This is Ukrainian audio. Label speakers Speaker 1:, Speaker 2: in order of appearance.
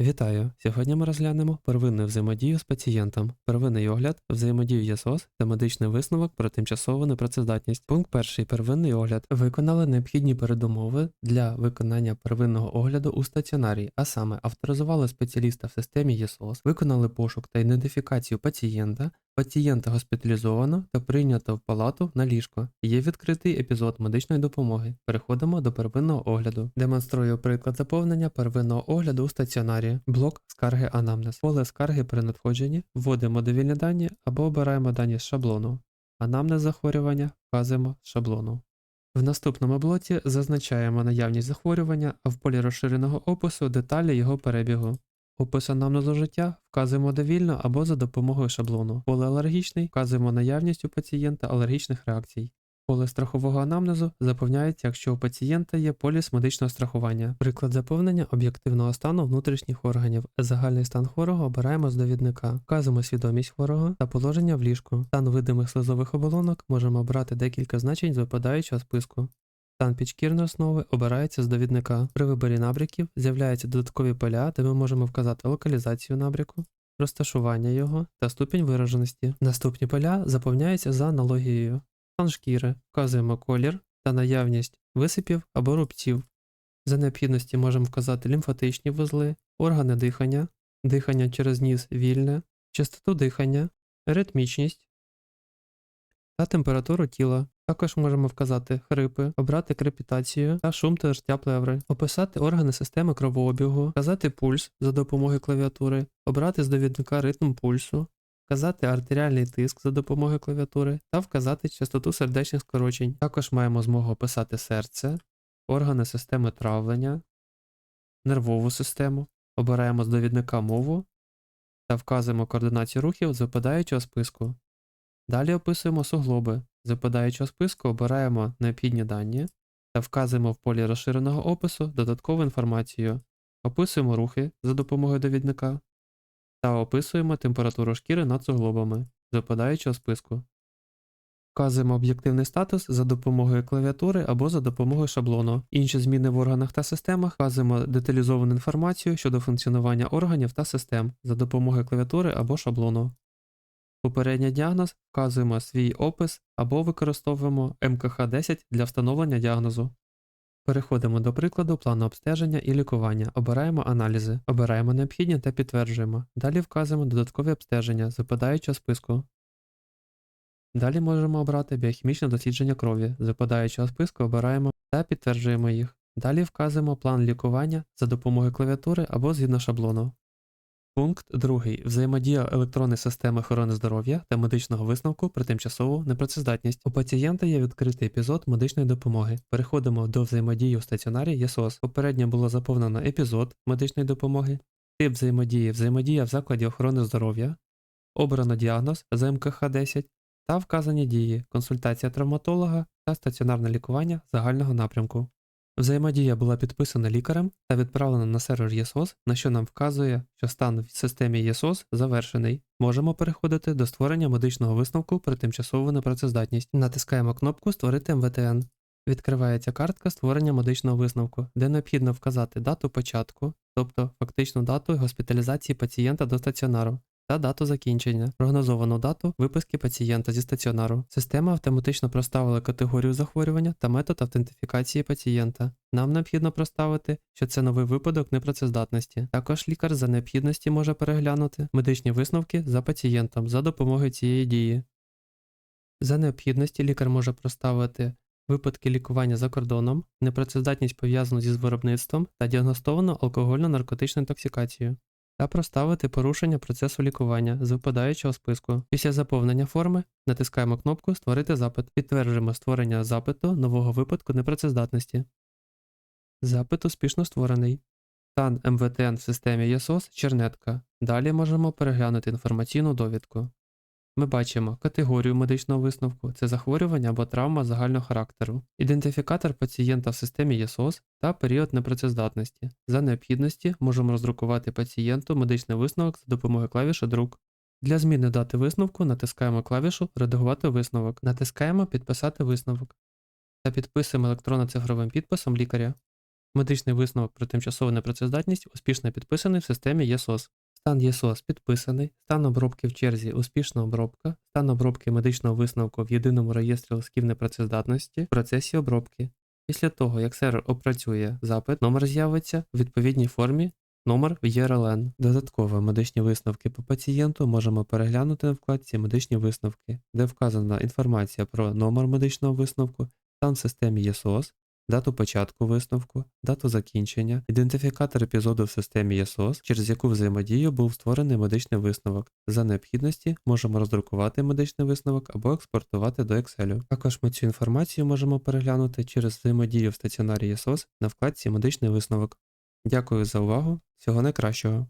Speaker 1: Вітаю! Сьогодні ми розглянемо первинну взаємодію з пацієнтом, первинний огляд, взаємодію ЄСОС та медичний висновок про тимчасову непрацездатність. Пункт перший. Первинний огляд. Виконали необхідні передумови для виконання первинного огляду у стаціонарі, а саме авторизували спеціаліста в системі ЄСОС, виконали пошук та ідентифікацію пацієнта, пацієнта госпіталізовано та прийнято в палату на ліжко. Є відкритий епізод медичної допомоги. Переходимо до первинного огляду. Демонструю приклад заповнення первинного огляду у стаціонарі. Блок скарги анамнез. Поле скарги при надходженні. Вводимо довільні дані або обираємо дані з шаблону. Анамнез захворювання вказуємо з шаблону. В наступному блоці зазначаємо наявність захворювання, а в полі розширеного опису деталі його перебігу. Опис анамнезу життя вказуємо довільно або за допомогою шаблону. Поле алергічний вказуємо наявність у пацієнта алергічних реакцій. Поле страхового анамнезу заповняється, якщо у пацієнта є поліс медичного страхування. Приклад заповнення об'єктивного стану внутрішніх органів. Загальний стан хворого обираємо з довідника. Вказуємо свідомість хворого та положення в ліжку. Стан видимих слизових оболонок можемо обрати декілька значень з випадаючого списку. Стан підшкірної основи обирається з довідника. При виборі набряків з'являються додаткові поля, де ми можемо вказати локалізацію набряку, розташування його та ступінь вираженості. Наступні поля заповняються за аналогією. Стан шкіри вказуємо колір та наявність висипів або рубців. За необхідності можемо вказати лімфатичні вузли, органи дихання, дихання через ніс вільне, частоту дихання, ритмічність та температуру тіла. Також можемо вказати хрипи, обрати крепітацію та шум та ртя плеври, описати органи системи кровообігу, вказати пульс за допомогою клавіатури, обрати з довідника ритм пульсу, вказати артеріальний тиск за допомогою клавіатури та вказати частоту сердечних скорочень. Також маємо змогу описати серце, органи системи травлення, нервову систему, обираємо з довідника мову та вказуємо координацію рухів з випадаючого списку. Далі описуємо суглоби. З випадаючого списку обираємо необхідні дані та вказуємо в полі розширеного опису додаткову інформацію. Описуємо рухи за допомогою довідника та описуємо температуру шкіри над суглобами з випадаючого списку. Вказуємо об'єктивний статус за допомогою клавіатури або за допомогою шаблону. Інші зміни в органах та системах вказуємо деталізовану інформацію щодо функціонування органів та систем за допомогою клавіатури або шаблону. Попередній діагноз вказуємо свій опис або використовуємо МКХ-10 для встановлення діагнозу. Переходимо до прикладу плану обстеження і лікування. Обираємо аналізи, обираємо необхідні та підтверджуємо. Далі вказуємо додаткові обстеження з випадаючого списку. Далі можемо обрати біохімічне дослідження крові. З випадаючого списку обираємо та підтверджуємо їх. Далі вказуємо план лікування за допомогою клавіатури або згідно шаблону. Пункт 2. Взаємодія електронної системи охорони здоров'я та медичного висновку про тимчасову непрацездатність. У пацієнта є відкритий епізод медичної допомоги. Переходимо до взаємодії у стаціонарі ЄСОС. Попередньо було заповнено епізод медичної допомоги, тип взаємодії, взаємодія в закладі охорони здоров'я, обрано діагноз за МКХ-10 та вказані дії, консультація травматолога та стаціонарне лікування загального напрямку. Взаємодія була підписана лікарем та відправлена на сервер ЄСОС, на що нам вказує, що стан в системі ЄСОС завершений. Можемо переходити до створення медичного висновку про тимчасову непрацездатність. Натискаємо кнопку Створити МВТН. Відкривається картка створення медичного висновку, де необхідно вказати дату початку, тобто фактичну дату госпіталізації пацієнта до стаціонару, та дату закінчення, прогнозовану дату виписки пацієнта зі стаціонару. Система автоматично проставила категорію захворювання та метод автентифікації пацієнта. Нам необхідно проставити, що це новий випадок непрацездатності. Також лікар за необхідності може переглянути медичні висновки за пацієнтом за допомогою цієї дії. За необхідності лікар може проставити випадки лікування за кордоном, непрацездатність пов'язану зі виробництвом та діагностовану алкогольно-наркотичну інтоксикацію та проставити порушення процесу лікування з випадаючого списку. Після заповнення форми натискаємо кнопку Створити запит. Підтверджуємо створення запиту нового випадку непрацездатності. Запит успішно створений. Стан МВТН в системі ЄСОС чернетка. Далі можемо переглянути інформаційну довідку. Ми бачимо категорію медичного висновку це захворювання або травма загального характеру, ідентифікатор пацієнта в системі ЄСОС та період непрацездатності. За необхідності можемо роздрукувати пацієнту медичний висновок за допомогою клавіші Друк. Для зміни дати висновку натискаємо клавішу Редагувати висновок, натискаємо Підписати висновок та підписуємо електронно-цифровим підписом лікаря. Медичний висновок про тимчасову непрацездатність успішно підписаний в системі ЄСОС. Стан ЄСОС підписаний, стан обробки в черзі успішна обробка, стан обробки медичного висновку в єдиному реєстрі лисків непрацездатності в процесі обробки. Після того, як сервер опрацює запит, номер з'явиться в відповідній формі номер в ЄРЛН. Додатково медичні висновки по пацієнту можемо переглянути на вкладці Медичні висновки, де вказана інформація про номер медичного висновку, стан в системі ЄСОС, дату початку висновку, дату закінчення, ідентифікатор епізоду в системі ЄСОС, через яку взаємодію був створений медичний висновок. За необхідності можемо роздрукувати медичний висновок або експортувати до Excel. Також ми цю інформацію можемо переглянути через взаємодію в стаціонарі ЄСОС на вкладці Медичний висновок. Дякую за увагу, всього найкращого!